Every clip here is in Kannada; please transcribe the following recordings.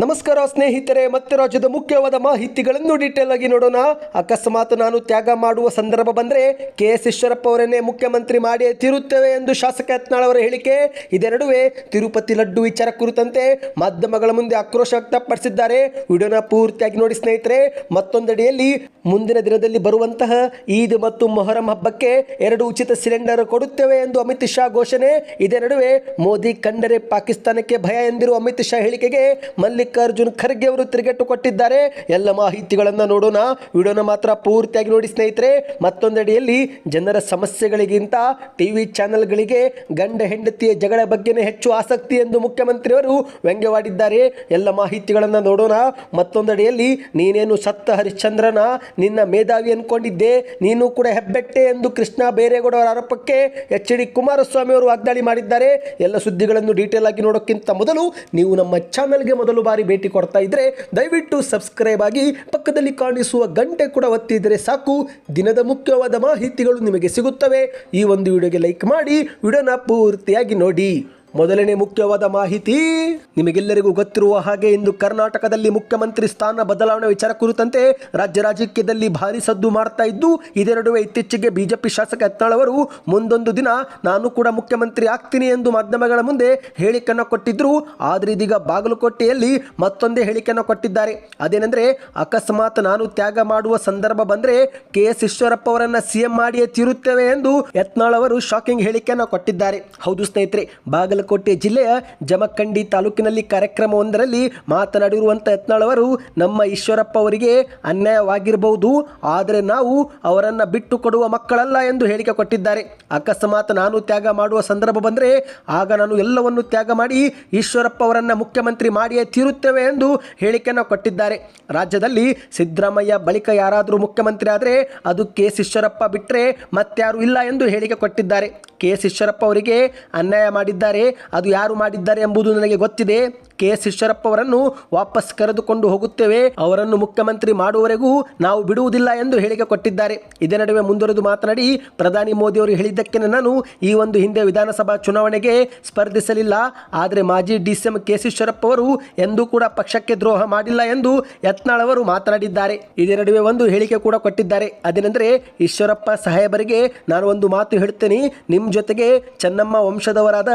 ನಮಸ್ಕಾರ ಸ್ನೇಹಿತರೆ, ಮತ್ತೆ ರಾಜ್ಯದ ಮುಖ್ಯವಾದ ಮಾಹಿತಿಗಳನ್ನು ಡೀಟೇಲ್ ಆಗಿ ನೋಡೋಣ. ಅಕಸ್ಮಾತ್ ನಾನು ತ್ಯಾಗ ಮಾಡುವ ಸಂದರ್ಭ ಬಂದರೆ ಕೆ ಎಸ್ ಈಶ್ವರಪ್ಪ ಅವರನ್ನೇ ಮುಖ್ಯಮಂತ್ರಿ ಮಾಡಿಯೇ ತೀರುತ್ತೇವೆ ಎಂದು ಶಾಸಕ ಯತ್ನಾಳ್ ಅವರ ಹೇಳಿಕೆ. ಇದೇ ನಡುವೆ ತಿರುಪತಿ ಲಡ್ಡು ವಿಚಾರ ಕುರಿತಂತೆ ಮಾಧ್ಯಮಗಳ ಮುಂದೆ ಆಕ್ರೋಶ ವ್ಯಕ್ತಪಡಿಸಿದ್ದಾರೆ. ವಿಡಿಯೋನ ಪೂರ್ತಿಯಾಗಿ ನೋಡಿ ಸ್ನೇಹಿತರೆ, ಮತ್ತೊಂದೆಡೆಯಲ್ಲಿ ಮುಂದಿನ ದಿನದಲ್ಲಿ ಬರುವಂತಹ ಈದ್ ಮತ್ತು ಮೊಹರಂ ಹಬ್ಬಕ್ಕೆ ಎರಡು ಉಚಿತ ಸಿಲಿಂಡರ್ ಕೊಡುತ್ತೇವೆ ಎಂದು ಅಮಿತ್ ಶಾ ಘೋಷಣೆ. ಇದೇ ನಡುವೆ ಮೋದಿ ಕಂಡರೆ ಪಾಕಿಸ್ತಾನಕ್ಕೆ ಭಯ ಎಂದಿರುವ ಅಮಿತ್ ಶಾ ಹೇಳಿಕೆಗೆ ಮಲ್ಲಿಕಾರ್ಜುನ್ ಖರ್ಗೆ ಅವರು ತಿರುಗೇಟು ಕೊಟ್ಟಿದ್ದಾರೆ. ಎಲ್ಲ ಮಾಹಿತಿಗಳನ್ನು ನೋಡೋಣ. ವಿಡಿಯೋನ ಮಾತ್ರ ಪೂರ್ತಿಯಾಗಿ ನೋಡಿ ಸ್ನೇಹಿತರೆ. ಮತ್ತೊಂದೆಡೆಯಲ್ಲಿ ಜನರ ಸಮಸ್ಯೆಗಳಿಗಿಂತ ಟಿವಿ ಚಾನೆಲ್ಗಳಿಗೆ ಗಂಡ ಹೆಂಡತಿಯ ಜಗಳ ಬಗ್ಗೆನೇ ಹೆಚ್ಚು ಆಸಕ್ತಿ ಎಂದು ಮುಖ್ಯಮಂತ್ರಿಯವರು ವ್ಯಂಗ್ಯವಾಡಿದ್ದಾರೆ. ಎಲ್ಲ ಮಾಹಿತಿಗಳನ್ನು ನೋಡೋಣ. ಮತ್ತೊಂದೆಡೆಯಲ್ಲಿ ನೀನೇನು ಸತ್ತ ಹರಿಶ್ಚಂದ್ರನ ನಿನ್ನ ಮೇಧಾವಿ ಅನ್ಕೊಂಡಿದ್ದೆ. ನೀನು ಕೂಡ ಹೆಬ್ಬೆಟ್ಟೆ ಎಂದು ಕೃಷ್ಣ ಬೇರೇಗೌಡ ಅವರ ಆರೋಪಕ್ಕೆ ಎಚ್ ಡಿ ಕುಮಾರಸ್ವಾಮಿ ಅವರು ವಾಗ್ದಾಳಿ ಮಾಡಿದ್ದಾರೆ. ಎಲ್ಲ ಸುದ್ದಿಗಳನ್ನು ಡೀಟೇಲ್ ಆಗಿ ನೋಡೋಕ್ಕಿಂತ ಮೊದಲು ನೀವು ನಮ್ಮ ಚಾನೆಲ್ಗೆ ಮೊದಲು ಬಾರಿ ಭೇಟಿ ಕೊಡ್ತಾ ಇದ್ರೆ ದಯವಿಟ್ಟು ಸಬ್ಸ್ಕ್ರೈಬ್ ಆಗಿ ಪಕ್ಕದಲ್ಲಿ ಕಾಣಿಸುವ ಗಂಟೆ ಕೂಡ ಒತ್ತಿದರೆ ಸಾಕು. ದಿನದ ಮುಖ್ಯವಾದ ಮಾಹಿತಿಗಳು ನಿಮಗೆ ಸಿಗುತ್ತವೆ. ಈ ಒಂದು ವಿಡಿಯೋಗೆ ಲೈಕ್ ಮಾಡಿ ವಿಡಿಯೋನ ಪೂರ್ತಿಯಾಗಿ ನೋಡಿ. ಮೊದಲನೇ ಮುಖ್ಯವಾದ ಮಾಹಿತಿ, ನಿಮಗೆಲ್ಲರಿಗೂ ಗೊತ್ತಿರುವ ಹಾಗೆ ಇಂದು ಕರ್ನಾಟಕದಲ್ಲಿ ಮುಖ್ಯಮಂತ್ರಿ ಸ್ಥಾನ ಬದಲಾವಣೆ ವಿಚಾರ ಕುರಿತಂತೆ ರಾಜ್ಯ ರಾಜಕೀಯದಲ್ಲಿ ಭಾರಿ ಸದ್ದು ಮಾಡ್ತಾ ಇದ್ದು, ಇದೇ ನಡುವೆ ಇತ್ತೀಚೆಗೆ ಬಿಜೆಪಿ ಶಾಸಕ ಯತ್ನಾಳವರು, ಮುಂದೊಂದು ದಿನ ನಾನು ಕೂಡ ಮುಖ್ಯಮಂತ್ರಿ ಆಗ್ತೀನಿ ಎಂದು ಮಾಧ್ಯಮಗಳ ಮುಂದೆ ಹೇಳಿಕೆಯನ್ನು ಕೊಟ್ಟಿದ್ರು. ಆದರೆ ಇದೀಗ ಬಾಗಲಕೋಟೆಯಲ್ಲಿ ಮತ್ತೊಂದೇ ಹೇಳಿಕೆಯನ್ನು ಕೊಟ್ಟಿದ್ದಾರೆ. ಅದೇನೆಂದ್ರೆ, ಅಕಸ್ಮಾತ್ ನಾನು ತ್ಯಾಗ ಮಾಡುವ ಸಂದರ್ಭ ಬಂದ್ರೆ ಕೆ ಎಸ್ ಈಶ್ವರಪ್ಪ ಅವರನ್ನ ಸಿಎಂ ಮಾಡಿಯೇ ತೀರುತ್ತೇವೆ ಎಂದು ಯತ್ನಾಳ್ ಅವರು ಶಾಕಿಂಗ್ ಹೇಳಿಕೆಯನ್ನು ಕೊಟ್ಟಿದ್ದಾರೆ. ಹೌದು ಸ್ನೇಹಿತರೆ ಬಾಗಲಕೋಟೆ ಜಿಲ್ಲೆಯ ಜಮಖಂಡಿ ತಾಲೂಕಿನಲ್ಲಿ ಕಾರ್ಯಕ್ರಮವೊಂದರಲ್ಲಿ ಮಾತನಾಡಿರುವಂಥ ಯತ್ನಾಳ್ ಅವರು, ನಮ್ಮ ಈಶ್ವರಪ್ಪ ಅವರಿಗೆ ಅನ್ಯಾಯವಾಗಿರಬಹುದು, ಆದರೆ ನಾವು ಅವರನ್ನು ಬಿಟ್ಟು ಕೊಡುವ ಮಕ್ಕಳಲ್ಲ ಎಂದು ಹೇಳಿಕೆ ಕೊಟ್ಟಿದ್ದಾರೆ. ಅಕಸ್ಮಾತ್ ನಾನು ತ್ಯಾಗ ಮಾಡುವ ಸಂದರ್ಭ ಬಂದರೆ ಆಗ ನಾನು ಎಲ್ಲವನ್ನು ತ್ಯಾಗ ಮಾಡಿ ಈಶ್ವರಪ್ಪ ಅವರನ್ನು ಮುಖ್ಯಮಂತ್ರಿ ಮಾಡಿಯೇ ತೀರುತ್ತೇವೆ ಎಂದು ಹೇಳಿಕೆಯನ್ನು ಕೊಟ್ಟಿದ್ದಾರೆ. ರಾಜ್ಯದಲ್ಲಿ ಸಿದ್ದರಾಮಯ್ಯ ಬಳಿಕ ಯಾರಾದರೂ ಮುಖ್ಯಮಂತ್ರಿ ಆದರೆ ಅದು ಕೆ. ಎಸ್ ಈಶ್ವರಪ್ಪ ಬಿಟ್ಟರೆ ಮತ್ತಾರು ಇಲ್ಲ ಎಂದು ಹೇಳಿಕೆ ಕೊಟ್ಟಿದ್ದಾರೆ. ಕೆ. ಎಸ್ ಈಶ್ವರಪ್ಪ ಅವರಿಗೆ ಅನ್ಯಾಯ ಮಾಡಿದ್ದಾರೆ. ಅದು ಯಾರು ಮಾಡಿದ್ದಾರೆ ಎಂಬುದು ನನಗೆ ಗೊತ್ತಿದೆ. ಕೆ. ಎಸ್ ಈಶ್ವರಪ್ಪ ಅವರನ್ನು ವಾಪಸ್ ಕರೆದುಕೊಂಡು ಹೋಗುತ್ತೇವೆ. ಅವರನ್ನು ಮುಖ್ಯಮಂತ್ರಿ ಮಾಡುವವರೆಗೂ ನಾವು ಬಿಡುವುದಿಲ್ಲ ಎಂದು ಹೇಳಿಕೆ ಕೊಟ್ಟಿದ್ದಾರೆ. ಇದೇ ನಡುವೆ ಮುಂದುವರೆದು ಮಾತನಾಡಿ, ಪ್ರಧಾನಿ ಮೋದಿ ಅವರು ಹೇಳಿದ್ದಕ್ಕೆ ನಾನು ಈ ಒಂದು ಹಿಂದೆ ವಿಧಾನಸಭಾ ಚುನಾವಣೆಗೆ ಸ್ಪರ್ಧಿಸಲಿಲ್ಲ. ಆದರೆ ಮಾಜಿ D C K. S Eshwarappa ಅವರು ಎಂದೂ ಕೂಡ ಪಕ್ಷಕ್ಕೆ ದ್ರೋಹ ಮಾಡಿಲ್ಲ ಎಂದು ಯತ್ನಾಳ್ ಅವರು ಮಾತನಾಡಿದ್ದಾರೆ. ಇದೇ ನಡುವೆ ಒಂದು ಹೇಳಿಕೆ ಕೂಡ ಕೊಟ್ಟಿದ್ದಾರೆ. ಅದೇನೆಂದರೆ, ಈಶ್ವರಪ್ಪ ಸಾಹೇಬರಿಗೆ ನಾನು ಒಂದು ಮಾತು ಹೇಳ್ತೇನೆ. ನಿಮ್ಮ ಜೊತೆಗೆ ಚೆನ್ನಮ್ಮ ವಂಶದವರಾದ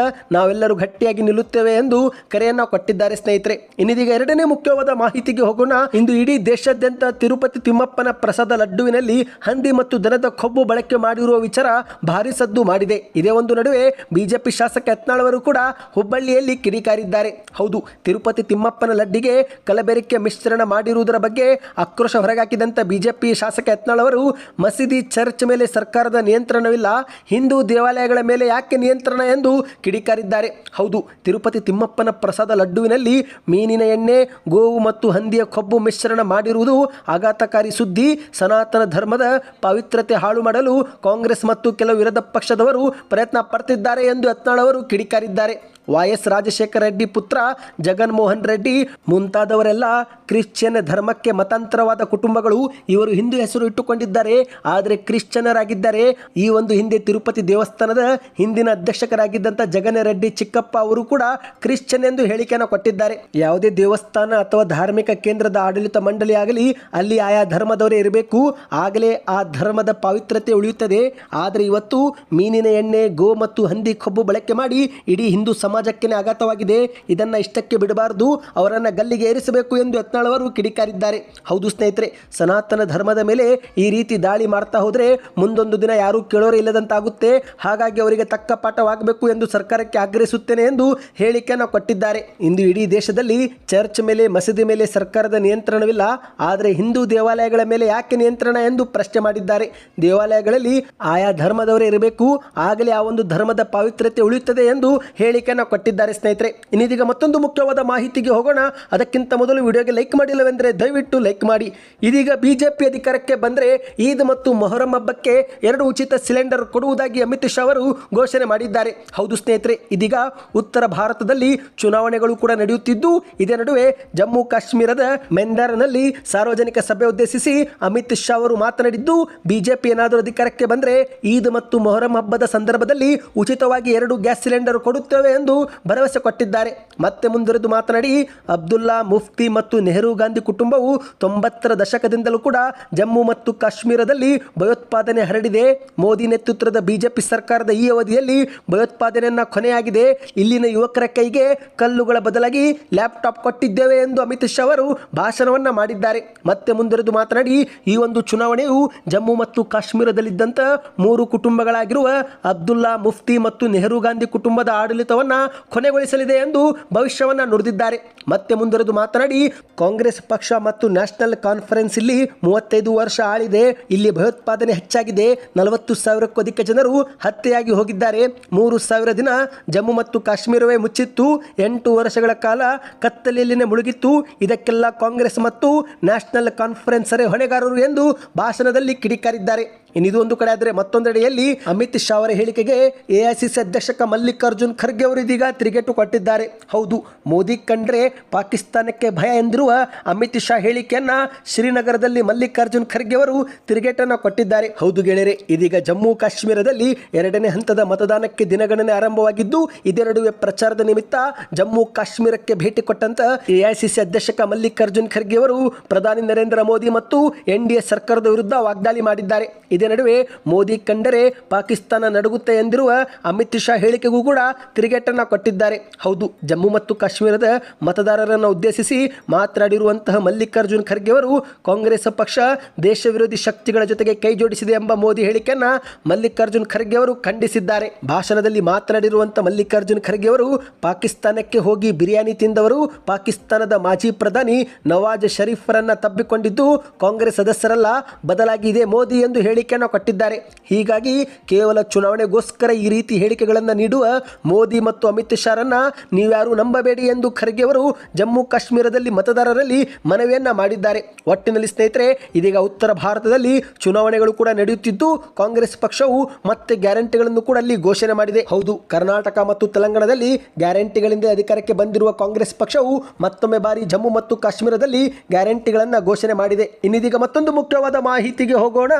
ನಾವೆಲ್ಲರೂ ಗಟ್ಟಿಯಾಗಿ ನಿಲ್ಲುತ್ತೇವೆ ಎಂದು ಕರೆಯನ್ನ ಕೊಟ್ಟಿದ್ದಾರೆ ಸ್ನೇಹಿತರೆ. ಇನ್ನಿದೀಗ ಎರಡನೇ ಮುಖ್ಯವಾದ ಮಾಹಿತಿಗೆ ಹೋಗೋಣ. ಇಂದು ಇಡೀ ದೇಶಾದ್ಯಂತ ತಿರುಪತಿ ತಿಮ್ಮಪ್ಪನ ಪ್ರಸಾದ ಲಡ್ಡುವಿನಲ್ಲಿ ಹಂದಿ ಮತ್ತು ದನದ ಕೊಬ್ಬು ಬಳಕೆ ಮಾಡಿರುವ ವಿಚಾರ ಭಾರಿ ಸದ್ದು ಮಾಡಿದೆ. ಇದೇ ಒಂದು ನಡುವೆ ಬಿಜೆಪಿ ಶಾಸಕ ಯತ್ನಾಳವರು ಕೂಡ ಹುಬ್ಬಳ್ಳಿಯಲ್ಲಿ ಕಿಡಿಕಾರಿದ್ದಾರೆ. ಹೌದು, ತಿರುಪತಿ ತಿಮ್ಮಪ್ಪನ ಲಡ್ಡಿಗೆ ಕಲಬೆರಕೆ ಮಿಶ್ರಣ ಮಾಡಿರುವುದರ ಬಗ್ಗೆ ಆಕ್ರೋಶ ಹೊರಗಾಕಿದಂತ ಬಿಜೆಪಿ ಶಾಸಕ ಯತ್ನಾಳವರು ಮಸೀದಿ ಚರ್ಚ್ ಮೇಲೆ ಸರ್ಕಾರದ ನಿಯಂತ್ರಣವಿಲ್ಲ, ಹಿಂದೂ ದೇವಾಲಯಗಳ ಮೇಲೆ ಯಾಕೆ ನಿಯಂತ್ರಣ ಎಂದು ಕಿಡಿಕಾರಿದ್ದಾರೆ. ಹೌದು, ತಿರುಪತಿ ತಿಮ್ಮಪ್ಪನ ಪ್ರಸಾದ ಲಡ್ಡುವಿನಲ್ಲಿ ಮೀನಿನ ಎಣ್ಣೆ, ಗೋವು ಮತ್ತು ಹಂದಿಯ ಕೊಬ್ಬು ಮಿಶ್ರಣ ಮಾಡಿರುವುದು ಆಘಾತಕಾರಿ ಸುದ್ದಿ. ಸನಾತನ ಧರ್ಮದ ಪವಿತ್ರತೆ ಹಾಳು ಮಾಡಲು ಕಾಂಗ್ರೆಸ್ ಮತ್ತು ಕೆಲವು ವಿರೋಧ ಪಕ್ಷದವರು ಪ್ರಯತ್ನ ಪಡ್ತಿದ್ದಾರೆ ಎಂದು ಯತ್ನಾಳವರು ಕಿಡಿಕಾರಿದ್ದಾರೆ. ವೈ ಎಸ್ ರಾಜಶೇಖರ ರೆಡ್ಡಿ ಪುತ್ರ ಜಗನ್ಮೋಹನ್ ರೆಡ್ಡಿ ಮುಂತಾದವರೆಲ್ಲ ಕ್ರಿಶ್ಚಿಯನ್ ಧರ್ಮಕ್ಕೆ ಮತಾಂತರವಾದ ಕುಟುಂಬಗಳು ಇವರು ಹಿಂದೂ ಹೆಸರು ಇಟ್ಟುಕೊಂಡಿದ್ದಾರೆ. ಆದರೆ ಕ್ರಿಶ್ಚಿಯನರಾಗಿದ್ದಾರೆ ಈ ಒಂದು ಹಿಂದೆ ತಿರುಪತಿ ದೇವಸ್ಥಾನದ ಹಿಂದಿನ ಅಧ್ಯಕ್ಷಕರಾಗಿದ್ದಂಥ ಜಗನ್ ರೆಡ್ಡಿ ಚಿಕ್ಕಪ್ಪ ಅವರು ಕೂಡ ಕ್ರಿಶ್ಚಿಯನ್ ಎಂದು ಹೇಳಿಕೆಯನ್ನು ಕೊಟ್ಟಿದ್ದಾರೆ. ಯಾವುದೇ ದೇವಸ್ಥಾನ ಅಥವಾ ಧಾರ್ಮಿಕ ಕೇಂದ್ರದ ಆಡಳಿತ ಮಂಡಳಿ ಆಗಲಿ ಅಲ್ಲಿ ಆಯಾ ಧರ್ಮದವರೇ ಇರಬೇಕು. ಆಗಲೇ ಆ ಧರ್ಮದ ಪಾವಿತ್ರತೆ ಉಳಿಯುತ್ತದೆ. ಆದರೆ ಇವತ್ತು ಮೀನಿನ ಎಣ್ಣೆ, ಗೋ ಮತ್ತು ಹಂದಿ ಕೊಬ್ಬು ಬಳಕೆ ಮಾಡಿ ಇಡೀ ಹಿಂದೂ ಸಮಾಜಕ್ಕೆ ಆಘಾತವಾಗಿದೆ. ಇದನ್ನ ಇಷ್ಟಕ್ಕೆ ಬಿಡಬಾರದು. ಅವರನ್ನ ಗಲ್ಲಿಗೆ ಏರಿಸಬೇಕು ಎಂದು ಯತ್ನಾಳ್ ಅವರು ಕಿಡಿಕಾರಿದ್ದಾರೆ. ಹೌದು ಸ್ನೇಹಿತರೆ, ಸನಾತನ ಧರ್ಮದ ಮೇಲೆ ಈ ರೀತಿ ದಾಳಿ ಮಾಡ್ತಾ ಹೋದರೆ ಮುಂದೊಂದು ದಿನ ಯಾರೂ ಕೇಳೋರೇ ಇಲ್ಲದಂತಾಗುತ್ತೆ. ಹಾಗಾಗಿ ಅವರಿಗೆ ತಕ್ಕ ಪಾಠವಾಗಬೇಕು ಎಂದು ಸರ್ಕಾರಕ್ಕೆ ಆಗ್ರಹಿಸುತ್ತೇನೆ ಎಂದು ಹೇಳಿಕೆಯನ್ನು ಕೊಟ್ಟಿದ್ದಾರೆ. ಇಂದು ಇಡೀ ದೇಶದಲ್ಲಿ ಚರ್ಚ್ ಮೇಲೆ, ಮಸೀದಿ ಮೇಲೆ ಸರ್ಕಾರದ ನಿಯಂತ್ರಣವಿಲ್ಲ. ಆದರೆ ಹಿಂದೂ ದೇವಾಲಯಗಳ ಮೇಲೆ ಯಾಕೆ ನಿಯಂತ್ರಣ ಎಂದು ಪ್ರಶ್ನೆ ಮಾಡಿದ್ದಾರೆ. ದೇವಾಲಯಗಳಲ್ಲಿ ಆಯಾ ಧರ್ಮದವರೇ ಇರಬೇಕು. ಆಗಲೇ ಆ ಒಂದು ಧರ್ಮದ ಪಾವಿತ್ರ್ಯತೆ ಉಳಿಯುತ್ತದೆ ಎಂದು ಹೇಳಿಕೆಯನ್ನು ಕೊಟ್ಟಿದ್ದಾರೆ ಸ್ನೇಹಿತರೆ. ಇನ್ನಿದೀಗ ಮತ್ತೊಂದು ಮುಖ್ಯವಾದ ಮಾಹಿತಿಗೆ ಹೋಗೋಣ. ಅದಕ್ಕಿಂತ ಮೊದಲು ವಿಡಿಯೋಗೆ ಲೈಕ್ ಲೈಕ್ ಮಾಡಿಲ್ಲವೆಂದರೆ ದಯವಿಟ್ಟು ಲೈಕ್ ಮಾಡಿ. ಇದೀಗ ಬಿಜೆಪಿ ಅಧಿಕಾರಕ್ಕೆ ಬಂದರೆ ಈದ್ ಮತ್ತು ಮೊಹರಂ ಹಬ್ಬಕ್ಕೆ ಎರಡು ಉಚಿತ ಸಿಲಿಂಡರ್ ಕೊಡುವುದಾಗಿ ಅಮಿತ್ ಶಾ ಅವರು ಘೋಷಣೆ ಮಾಡಿದ್ದಾರೆ. ಹೌದು ಸ್ನೇಹಿತರೆ, ಇದೀಗ ಉತ್ತರ ಭಾರತದಲ್ಲಿ ಚುನಾವಣೆಗಳು ಕೂಡ ನಡೆಯುತ್ತಿದ್ದು, ಇದೇ ನಡುವೆ ಜಮ್ಮು ಕಾಶ್ಮೀರದ ಮೆಂದಾರ್ನಲ್ಲಿ ಸಾರ್ವಜನಿಕ ಸಭೆ ಉದ್ದೇಶಿಸಿ ಅಮಿತ್ ಶಾ ಅವರು ಮಾತನಾಡಿದ್ದು, ಬಿಜೆಪಿ ಏನಾದರೂ ಅಧಿಕಾರಕ್ಕೆ ಬಂದರೆ ಈದ್ ಮತ್ತು ಮೊಹರಂ ಹಬ್ಬದ ಸಂದರ್ಭದಲ್ಲಿ ಉಚಿತವಾಗಿ ಎರಡು ಗ್ಯಾಸ್ ಸಿಲಿಂಡರ್ ಕೊಡುತ್ತೇವೆ ಎಂದು ಭರವಸೆ ಕೊಟ್ಟಿದ್ದಾರೆ. ಮತ್ತೆ ಮುಂದುವರೆದು ಮಾತನಾಡಿ, ಅಬ್ದುಲ್ಲಾ ಮುಫ್ತಿ ಮತ್ತು ನೆಹರು ಗಾಂಧಿ ಕುಟುಂಬವು ತೊಂಬತ್ತರ ದಶಕದಿಂದಲೂ ಕೂಡ ಜಮ್ಮು ಮತ್ತು ಕಾಶ್ಮೀರದಲ್ಲಿ ಭಯೋತ್ಪಾದನೆ ಹರಡಿದೆ. ಮೋದಿ ನೇತೃತ್ವದ ಬಿಜೆಪಿ ಸರ್ಕಾರದ ಈ ಅವಧಿಯಲ್ಲಿ ಭಯೋತ್ಪಾದನೆಯನ್ನು ಕೊನೆಯಾಗಿದೆ. ಇಲ್ಲಿನ ಯುವಕರ ಕೈಗೆ ಕಲ್ಲುಗಳ ಬದಲಾಗಿ ಲ್ಯಾಪ್ಟಾಪ್ ಕೊಟ್ಟಿದ್ದೇವೆ ಎಂದು ಅಮಿತ್ ಶಾ ಅವರು ಭಾಷಣವನ್ನ ಮಾಡಿದ್ದಾರೆ. ಮತ್ತೆ ಮುಂದುವರೆದು ಮಾತನಾಡಿ, ಈ ಒಂದು ಚುನಾವಣೆಯು ಜಮ್ಮು ಮತ್ತು ಕಾಶ್ಮೀರದಲ್ಲಿದ್ದಂಥ ಮೂರು ಕುಟುಂಬಗಳಾಗಿರುವ ಅಬ್ದುಲ್ಲಾ ಮುಫ್ತಿ ಮತ್ತು ನೆಹರು ಗಾಂಧಿ ಕುಟುಂಬದ ಆಡಳಿತವನ್ನು ಕೊನೆಗೊಳಿಸಲಿದೆ ಎಂದು ಭವಿಷ್ಯವನ್ನು ನುಡಿದಿದ್ದಾರೆ. ಮತ್ತೆ ಮುಂದುವರೆದು ಮಾತನಾಡಿ ಕಾಂಗ್ರೆಸ್ ಪಕ್ಷ ಮತ್ತು ನ್ಯಾಷನಲ್ ಕಾನ್ಫರೆನ್ಸ್ ಇಲ್ಲಿ ಮೂವತ್ತೈದು ವರ್ಷ ಆಳಿದೆ. ಇಲ್ಲಿ ಭಯೋತ್ಪಾದನೆ ಹೆಚ್ಚಾಗಿದೆ. ನಲವತ್ತು ಸಾವಿರಕ್ಕೂ ಅಧಿಕ ಜನರು ಹತ್ಯೆಯಾಗಿ ಹೋಗಿದ್ದಾರೆ. ಮೂರು ಸಾವಿರ ದಿನ ಜಮ್ಮು ಮತ್ತು ಕಾಶ್ಮೀರವೇ ಮುಚ್ಚಿತ್ತು. ಎಂಟು ವರ್ಷಗಳ ಕಾಲ ಕತ್ತಲೆಯಲ್ಲಿನೇ ಮುಳುಗಿತ್ತು. ಇದಕ್ಕೆಲ್ಲ ಕಾಂಗ್ರೆಸ್ ಮತ್ತು ನ್ಯಾಷನಲ್ ಕಾನ್ಫರೆನ್ಸರೇ ಹೊಣೆಗಾರರು ಎಂದು ಭಾಷಣದಲ್ಲಿ ಕಿಡಿಕಾರಿದ್ದಾರೆ. ಇನ್ನಿದು ಒಂದು ಕಡೆ ಆದರೆ ಮತ್ತೊಂದೆಡೆಯಲ್ಲಿ ಅಮಿತ್ ಶಾ ಅವರ ಹೇಳಿಕೆಗೆ ಎಐಸಿಸಿ ಅಧ್ಯಕ್ಷ ಮಲ್ಲಿಕಾರ್ಜುನ್ ಖರ್ಗೆ ಅವರು ಇದೀಗ ತಿರುಗೇಟು ಕೊಟ್ಟಿದ್ದಾರೆ. ಹೌದು, ಮೋದಿ ಕಂಡ್ರೆ ಪಾಕಿಸ್ತಾನಕ್ಕೆ ಭಯ ಎಂದಿರುವ ಅಮಿತ್ ಶಾ ಹೇಳಿಕೆಯನ್ನ ಶ್ರೀನಗರದಲ್ಲಿ ಮಲ್ಲಿಕಾರ್ಜುನ್ ಖರ್ಗೆ ಅವರು ತಿರುಗೇಟನ್ನು ಕೊಟ್ಟಿದ್ದಾರೆ. ಹೌದು ಗೆಳೆಯರೆ, ಇದೀಗ ಜಮ್ಮು ಕಾಶ್ಮೀರದಲ್ಲಿ ಎರಡನೇ ಹಂತದ ಮತದಾನಕ್ಕೆ ದಿನಗಣನೆ ಆರಂಭವಾಗಿದ್ದು, ಇದೆರಡುವೆ ಪ್ರಚಾರದ ನಿಮಿತ್ತ ಜಮ್ಮು ಕಾಶ್ಮೀರಕ್ಕೆ ಭೇಟಿ ಕೊಟ್ಟಂತ ಎಐಸಿಸಿ ಅಧ್ಯಕ್ಷ ಮಲ್ಲಿಕಾರ್ಜುನ್ ಖರ್ಗೆ ಅವರು ಪ್ರಧಾನಿ ನರೇಂದ್ರ ಮೋದಿ ಮತ್ತು ಎನ್ ಡಿ ಎ ಸರ್ಕಾರದ ವಿರುದ್ಧ ವಾಗ್ದಾಳಿ ಮಾಡಿದ್ದಾರೆ. ಇದೇ ನಡುವೆ ಮೋದಿ ಕಂಡರೆ ಪಾಕಿಸ್ತಾನ ನಡುಗುತ್ತೆ ಎಂದಿರುವ ಅಮಿತ್ ಶಾ ಹೇಳಿಕೆಗೂ ಕೂಡ ತಿರುಗೇಟನ್ನು ಕೊಟ್ಟಿದ್ದಾರೆ. ಹೌದು, ಜಮ್ಮು ಮತ್ತು ಕಾಶ್ಮೀರದ ಮತದಾರರನ್ನು ಉದ್ದೇಶಿಸಿ ಮಾತನಾಡಿರುವಂತಹ ಮಲ್ಲಿಕಾರ್ಜುನ್ ಖರ್ಗೆ ಅವರು ಕಾಂಗ್ರೆಸ್ ಪಕ್ಷ ದೇಶ ವಿರೋಧಿ ಶಕ್ತಿಗಳ ಜೊತೆಗೆ ಕೈ ಜೋಡಿಸಿದೆ ಎಂಬ ಮೋದಿ ಹೇಳಿಕೆಯನ್ನ ಮಲ್ಲಿಕಾರ್ಜುನ್ ಖರ್ಗೆ ಅವರು ಖಂಡಿಸಿದ್ದಾರೆ. ಭಾಷಣದಲ್ಲಿ ಮಾತನಾಡಿರುವಂತಹ ಮಲ್ಲಿಕಾರ್ಜುನ್ ಖರ್ಗೆ ಅವರು ಪಾಕಿಸ್ತಾನಕ್ಕೆ ಹೋಗಿ ಬಿರಿಯಾನಿ ತಿಂದವರು ಪಾಕಿಸ್ತಾನದ ಮಾಜಿ ಪ್ರಧಾನಿ ನವಾಜ್ ಶರೀಫರನ್ನ ತಬ್ಬಿಕೊಂಡಿದ್ದು ಕಾಂಗ್ರೆಸ್ ಸದಸ್ಯರಲ್ಲ, ಬದಲಾಗಿದೆ ಮೋದಿ ಎಂದು ಹೇಳಿಕೆಯನ್ನು ಕೊಟ್ಟಿದ್ದಾರೆ. ಹೀಗಾಗಿ ಕೇವಲ ಚುನಾವಣೆಗೋಸ್ಕರ ಈ ರೀತಿ ಹೇಳಿಕೆಗಳನ್ನು ನೀಡುವ ಮೋದಿ ಮತ್ತು ಅಮಿತ್ ಶಾರನ್ನ ನೀವ್ಯಾರು ನಂಬಬೇಡಿ ಎಂದು ಖರ್ಗೆ ಅವರು ಜಮ್ಮು ಕಾಶ್ಮೀರದಲ್ಲಿ ಮತದಾರರಲ್ಲಿ ಮನವಿಯನ್ನ ಮಾಡಿದ್ದಾರೆ. ಒಟ್ಟಿನಲ್ಲಿ ಸ್ನೇಹಿತರೆ, ಇದೀಗ ಉತ್ತರ ಭಾರತದಲ್ಲಿ ಚುನಾವಣೆಗಳು ಕೂಡ ನಡೆಯುತ್ತಿದ್ದು, ಕಾಂಗ್ರೆಸ್ ಪಕ್ಷವು ಮತ್ತೆ ಗ್ಯಾರಂಟಿಗಳನ್ನು ಕೂಡ ಅಲ್ಲಿ ಘೋಷಣೆ ಮಾಡಿದೆ. ಹೌದು, ಕರ್ನಾಟಕ ಮತ್ತು ತೆಲಂಗಾಣದಲ್ಲಿ ಗ್ಯಾರಂಟಿಗಳಿಂದ ಅಧಿಕಾರಕ್ಕೆ ಬಂದಿರುವ ಕಾಂಗ್ರೆಸ್ ಪಕ್ಷವು ಮತ್ತೊಮ್ಮೆ ಬಾರಿ ಜಮ್ಮು ಮತ್ತು ಕಾಶ್ಮೀರದಲ್ಲಿ ಗ್ಯಾರಂಟಿಗಳನ್ನು ಘೋಷಣೆ ಮಾಡಿದೆ. ಇನ್ನಿದೀಗ ಮತ್ತೊಂದು ಮುಖ್ಯವಾದ ಮಾಹಿತಿಗೆ ಹೋಗೋಣ.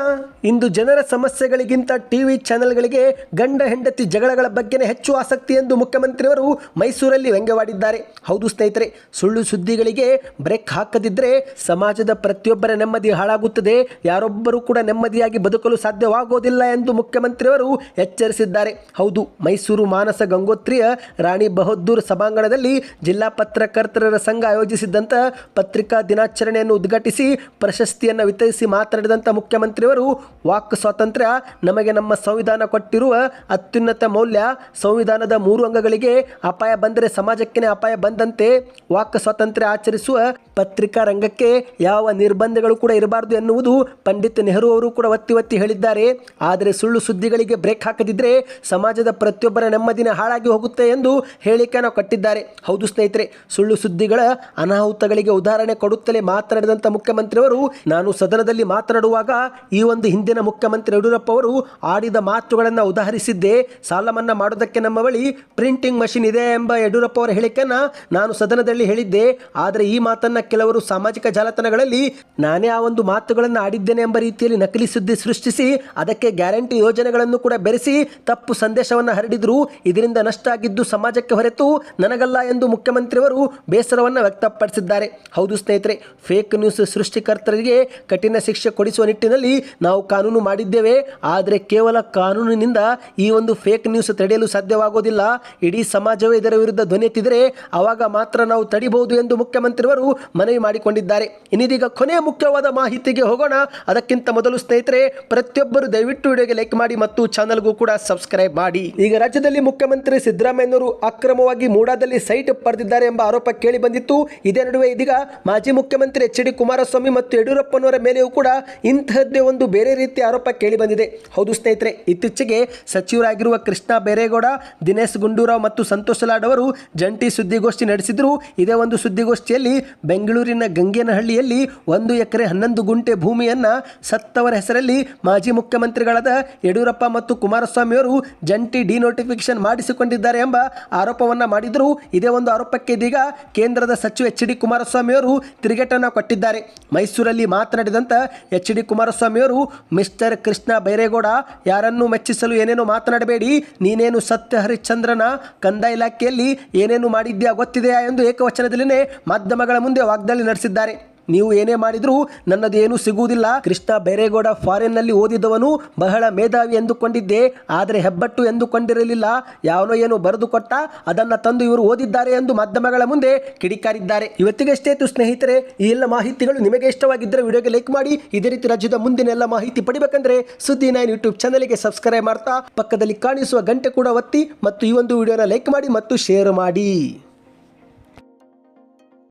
ಇಂದು ಜನರ ಸಮಸ್ಯೆಗಳಿಗಿಂತ ಟಿವಿ ಚಾನೆಲ್ಗಳಿಗೆ ಗಂಡ ಹೆಂಡತಿ ಜಗಳಗಳ ಬಗ್ಗೆನೇ ಹೆಚ್ಚು ಆಸಕ್ತಿ ಎಂದು ಮುಖ್ಯಮಂತ್ರಿಯವರು ಮೈಸೂರಲ್ಲಿ ವ್ಯಂಗ್ಯವಾಡಿದ್ದಾರೆ. ಹೌದು ಸ್ನೇಹಿತರೆ, ಸುಳ್ಳು ಸುದ್ದಿಗಳಿಗೆ ಬ್ರೇಕ್ ಹಾಕದಿದ್ದರೆ ಸಮಾಜದ ಪ್ರತಿಯೊಬ್ಬರ ನೆಮ್ಮದಿ ಹಾಳಾಗುತ್ತದೆ. ಯಾರೊಬ್ಬರೂ ಕೂಡ ನೆಮ್ಮದಿಯಾಗಿ ಬದುಕಲು ಸಾಧ್ಯವಾಗುವುದಿಲ್ಲ ಎಂದು ಮುಖ್ಯಮಂತ್ರಿಯವರು ಎಚ್ಚರಿಸಿದ್ದಾರೆ. ಹೌದು, ಮೈಸೂರು ಮಾನಸ ಗಂಗೋತ್ರಿಯ ರಾಣಿ ಬಹದ್ದೂರ್ ಸಭಾಂಗಣದಲ್ಲಿ ಜಿಲ್ಲಾ ಪತ್ರಕರ್ತರ ಸಂಘ ಆಯೋಜಿಸಿದ್ದಂಥ ಪತ್ರಿಕಾ ದಿನಾಚರಣೆಯನ್ನು ಉದ್ಘಾಟಿಸಿ ಪ್ರಶಸ್ತಿಯನ್ನು ವಿತರಿಸಿ ಮಾತನಾಡಿದಂಥ ಮುಖ್ಯಮಂತ್ರಿಯವರು ವಾಕ್ ಸ್ವಾತಂತ್ರ್ಯ ನಮಗೆ ನಮ್ಮ ಸಂವಿಧಾನ ಕೊಟ್ಟಿರುವ ಅತ್ಯುನ್ನತ ಮೌಲ್ಯ. ಸಂವಿಧಾನದ ಮೂರು ಅಂಗಗಳಿಗೆ ಅಪಾಯ ಬಂದರೆ ಸಮಾಜಕ್ಕೆ ಅಪಾಯ ಬಂದಂತೆ ವಾಕ್ ಸ್ವಾತಂತ್ರ್ಯ ಆಚರಿಸುವ ಪತ್ರಿಕಾ ರಂಗಕ್ಕೆ ಯಾವ ನಿರ್ಬಂಧಗಳು ಕೂಡ ಇರಬಾರದು ಎನ್ನುವುದು ಪಂಡಿತ್ ನೆಹರು ಅವರು ಕೂಡ ಒತ್ತಿ ಒತ್ತಿ ಹೇಳಿದ್ದಾರೆ. ಆದರೆ ಸುಳ್ಳು ಸುದ್ದಿಗಳಿಗೆ ಬ್ರೇಕ್ ಹಾಕದಿದ್ರೆ ಸಮಾಜದ ಪ್ರತಿಯೊಬ್ಬರ ನೆಮ್ಮದಿನ ಹಾಳಾಗಿ ಹೋಗುತ್ತೆ ಎಂದು ಹೇಳಿಕೆಯನ್ನು ಕಟ್ಟಿದ್ದಾರೆ. ಹೌದು ಸ್ನೇಹಿತರೆ, ಸುಳ್ಳು ಸುದ್ದಿಗಳ ಅನಾಹುತಗಳಿಗೆ ಉದಾಹರಣೆ ಕೊಡುತ್ತಲೇ ಮಾತನಾಡಿದಂಥ ಮುಖ್ಯಮಂತ್ರಿಯವರು, ನಾನು ಸದನದಲ್ಲಿ ಮಾತನಾಡುವಾಗ ಈ ಒಂದು ಹಿಂದಿನ ಮುಖ್ಯಮಂತ್ರಿ ಯಡಿಯೂರಪ್ಪ ಅವರು ಆಡಿದ ಮಾತುಗಳನ್ನು ಉದಾಹರಿಸಿದ್ದೆ. ಸಾಲ ಮನ್ನಾ ಮಾಡೋದಕ್ಕೆ ನಮ್ಮ ಬಳಿ ಪ್ರಿಂಟಿಂಗ್ ಮಷಿನ್ ಇದೆ ಎಂಬ ಯಡಿಯೂರಪ್ಪ ಅವರ ಹೇಳಿಕೆಯನ್ನು ನಾನು ಸದನದಲ್ಲಿ ಹೇಳಿದ್ದೆ. ಆದರೆ ಈ ಮಾತನ್ನ ಕೆಲವರು ಸಾಮಾಜಿಕ ಜಾಲತಾಣಗಳಲ್ಲಿ ನಾನೇ ಆ ಒಂದು ಮಾತುಗಳನ್ನು ಆಡಿದ್ದೇನೆ ಎಂಬ ರೀತಿಯಲ್ಲಿ ನಕಲಿ ಸುದ್ದಿ ಸೃಷ್ಟಿಸಿ, ಅದಕ್ಕೆ ಗ್ಯಾರಂಟಿ ಯೋಜನೆಗಳನ್ನು ಕೂಡ ಬೆರೆಸಿ ತಪ್ಪು ಸಂದೇಶವನ್ನು ಹರಡಿದ್ರು. ಇದರಿಂದ ನಷ್ಟ ಆಗಿದ್ದು ಸಮಾಜಕ್ಕೆ ಹೊರತು ನನಗಲ್ಲ ಎಂದು ಮುಖ್ಯಮಂತ್ರಿಯವರು ಬೇಸರವನ್ನು ವ್ಯಕ್ತಪಡಿಸಿದ್ದಾರೆ. ಹೌದು ಸ್ನೇಹಿತರೆ ಫೇಕ್ ನ್ಯೂಸ್ ಸೃಷ್ಟಿಕರ್ತರಿಗೆ ಕಠಿಣ ಶಿಕ್ಷೆ ಕೊಡಿಸುವ ನಿಟ್ಟಿನಲ್ಲಿ ನಾವು ಕಾನೂನು ಮಾಡಿದ್ದೇವೆ, ಆದರೆ ಕೇವಲ ಕಾನೂನಿನಿಂದ ಈ ಒಂದು ಫೇಕ್ ನ್ಯೂಸ್ ತಡೆಯಲು ಸಾಧ್ಯವಾಗೋದಿಲ್ಲ. ಇಡೀ ಸಮಾಜವೇ ಇದರ ವಿರುದ್ಧ ಧ್ವನಿ ಎತ್ತಿದರೆ ಆವಾಗ ಮಾತ್ರ ನಾವು ತಡಿಬಹುದು ಎಂದು ಮುಖ್ಯಮಂತ್ರಿಯವರು ಮನವಿ ಮಾಡಿಕೊಂಡಿದ್ದಾರೆ. ಇನ್ನಿದೀಗ ಕೊನೆಯ ಮುಖ್ಯವಾದ ಮಾಹಿತಿಗೆ ಹೋಗೋಣ. ಅದಕ್ಕಿಂತ ಮೊದಲು ಸ್ನೇಹಿತರೆ, ಪ್ರತಿಯೊಬ್ಬರು ದಯವಿಟ್ಟು ವಿಡಿಯೋಗೆ ಲೈಕ್ ಮಾಡಿ ಮತ್ತು ಚಾನಲ್ಗೂ ಕೂಡ ಸಬ್ಸ್ಕ್ರೈಬ್ ಮಾಡಿ. ಈಗ ರಾಜ್ಯದಲ್ಲಿ ಮುಖ್ಯಮಂತ್ರಿ ಸಿದ್ದರಾಮಯ್ಯನವರು ಅಕ್ರಮವಾಗಿ ಮೂಡಾದಲ್ಲಿ ಸೈಟ್ ಪಡೆದಿದ್ದಾರೆ ಎಂಬ ಆರೋಪ ಕೇಳಿ ಬಂದಿತ್ತು. ಇದೇ ನಡುವೆ ಇದೀಗ ಮಾಜಿ ಮುಖ್ಯಮಂತ್ರಿ ಎಚ್ ಡಿ ಕುಮಾರಸ್ವಾಮಿ ಮತ್ತು ಯಡಿಯೂರಪ್ಪನವರ ಮೇಲೆಯೂ ಕೂಡ ಇಂತಹದ್ದೇ ಒಂದು ಬೇರೆ ರೀತಿಯ ಮಾಹಿತಿ ಆರೋಪ ಕೇಳಿಬಂದಿದೆ ಹೌದು ಸ್ನೇಹಿತರೆ, ಇತ್ತೀಚೆಗೆ ಸಚಿವರಾಗಿರುವ ಕೃಷ್ಣ ಬೇರೇಗೌಡ, ದಿನೇಶ್ ಗುಂಡೂರಾವ್ ಮತ್ತು ಸಂತೋಷ್ ಲಾಡ್ ಅವರು ಜಂಟಿ ಸುದ್ದಿಗೋಷ್ಠಿ ನಡೆಸಿದ್ರು. ಇದೇ ಒಂದು ಸುದ್ದಿಗೋಷ್ಠಿಯಲ್ಲಿ ಬೆಂಗಳೂರಿನ ಗಂಗೇನಹಳ್ಳಿಯಲ್ಲಿ ಒಂದು ಎಕರೆ ಹನ್ನೊಂದು ಗುಂಟೆ ಭೂಮಿಯನ್ನ ಸತ್ತವರ ಹೆಸರಲ್ಲಿ ಮಾಜಿ ಮುಖ್ಯಮಂತ್ರಿಗಳಾದ ಯಡಿಯೂರಪ್ಪ ಮತ್ತು ಕುಮಾರಸ್ವಾಮಿ ಅವರು ಜಂಟಿ ಡಿನೋಟಿಫಿಕೇಶನ್ ಮಾಡಿಸಿಕೊಂಡಿದ್ದಾರೆ ಎಂಬ ಆರೋಪವನ್ನು ಮಾಡಿದ್ರು. ಇದೇ ಒಂದು ಆರೋಪಕ್ಕೆ ಇದೀಗ ಕೇಂದ್ರದ ಸಚಿವ ಎಚ್ ಡಿ ಕುಮಾರಸ್ವಾಮಿ ಅವರು ತಿರುಗೇಟನ್ನು ಕೊಟ್ಟಿದ್ದಾರೆ. ಮೈಸೂರಲ್ಲಿ ಮಾತನಾಡಿದಂಥ ಎಚ್ ಡಿ ಕುಮಾರಸ್ವಾಮಿ ಅವರು ಮಿಸ್ಟರ್ ಕೃಷ್ಣ ಬೈರೇಗೌಡ, ಯಾರನ್ನು ಮೆಚ್ಚಿಸಲು ಏನೇನು ಮಾತನಾಡಬೇಡಿ. ನೀನೇನು ಸತ್ಯ ಹರಿಶ್ಚಂದ್ರನ ಕಂದ ಇಲಾಖೆಯಲ್ಲಿ ಏನೇನು ಮಾಡಿದ್ಯಾ ಗೊತ್ತಿದೆಯಾ ಎಂದು ಏಕವಚನದಲ್ಲಿನೇ ಮಾಧ್ಯಮಗಳ ಮುಂದೆ ವಾಗ್ದಾಳಿ ನಡೆಸಿದ್ದಾರೆ. ನೀವು ಏನೇ ಮಾಡಿದ್ರೂ ನನ್ನದೇನು ಸಿಗುವುದಿಲ್ಲ. ಕೃಷ್ಣ ಬೈರೇಗೌಡ ಫಾರಿನ್ನಲ್ಲಿ ಓದಿದವನು ಬಹಳ ಮೇಧಾವಿ ಎಂದುಕೊಂಡಿದ್ದೆ. ಆದರೆ ಹೆಬ್ಬಟ್ಟು ಎಂದುಕೊಂಡಿರಲಿಲ್ಲ. ಯಾವನೋ ಏನು ಬರೆದು ಕೊಟ್ಟ. ಅದನ್ನ ತಂದು ಇವರು ಓದಿದ್ದಾರೆ ಎಂದು ಮಾಧ್ಯಮಗಳ ಮುಂದೆ ಕಿಡಿಕಾರಿದ್ದಾರೆ. ಇವತ್ತಿಗಷ್ಟೇ ಸ್ನೇಹಿತರೆ, ಈ ಎಲ್ಲ ಮಾಹಿತಿಗಳು ನಿಮಗೆ ಇಷ್ಟವಾಗಿದ್ದರೆ ವಿಡಿಯೋಗೆ ಲೈಕ್ ಮಾಡಿ. ಇದೇ ರೀತಿ ರಾಜ್ಯದ ಮುಂದಿನ ಎಲ್ಲ ಮಾಹಿತಿ ಪಡಿಬೇಕಂದ್ರೆ ಸುದ್ದಿ ನೈನ್ ಯೂಟ್ಯೂಬ್ ಚಾನಲ್ಗೆ ಸಬ್ಸ್ಕ್ರೈಬ್ ಮಾಡ್ತಾ, ಪಕ್ಕದಲ್ಲಿ ಕಾಣಿಸುವ ಗಂಟೆ ಕೂಡ ಒತ್ತಿ ಮತ್ತು ಈ ಒಂದು ವಿಡಿಯೋನ ಲೈಕ್ ಮಾಡಿ ಮತ್ತು ಶೇರ್ ಮಾಡಿ.